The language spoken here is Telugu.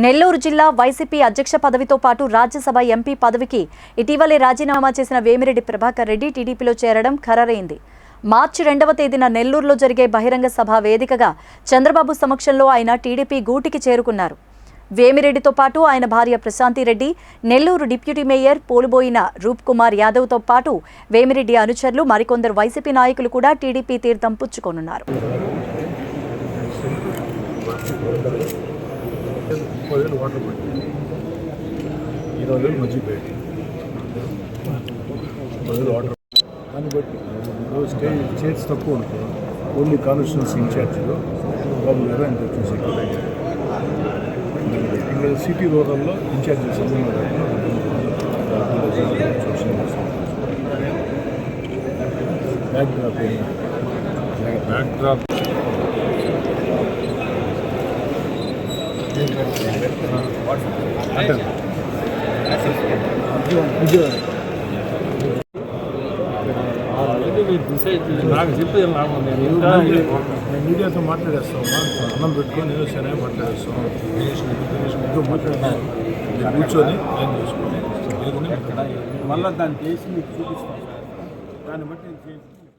నెల్లూరు జిల్లా వైసీపీ అధ్యక్ష పదవితో పాటు రాజ్యసభ ఎంపీ పదవికి ఇటీవలే రాజీనామా చేసిన వేమిరెడ్డి ప్రభాకర్ రెడ్డి టీడీపీలో చేరడం ఖరారైంది. మార్చి రెండవ తేదీన నెల్లూరులో జరిగే బహిరంగ సభ వేదికగా చంద్రబాబు సమక్షంలో ఆయన టీడీపీ గూటికి చేరుకున్నారు. వేమిరెడ్డితో పాటు ఆయన భార్య ప్రశాంతిరెడ్డి నెల్లూరు డిప్యూటీ మేయర్ పోలుబోయిన రూప్ కుమార్ యాదవ్తో పాటు వేమిరెడ్డి అనుచరులు మరికొందరు వైసీపీ నాయకులు కూడా టీడీపీ తీర్థం పుచ్చుకోనున్నారు. ముప్పై వేలు వాటర్ పట్టింది ఇరవై వేలు మంచి మర్చిపోయాడు ముప్పై వేలు వాటర్ దాన్ని బట్టి స్టే స్టేజ్ తక్కువ ఉంటుంది ఓన్లీ కాన్స్టిట్యూన్సీ ఇన్ఛార్జ్లో బాబు గారు ఆయన వచ్చేసి ఇక్కడ సిటీ రూరల్లో in charge back drop back drop మీడియాతో మాట్లాడేస్తాం అన్నం పెట్టుకొని సరే మాట్లాడేస్తాం ఇంకో మాట్లాడతాను కూర్చొని నేను చేసుకుని మళ్ళీ దాన్ని చేసి మీకు చూపిస్తాం దాన్ని బట్టి నేను చేసి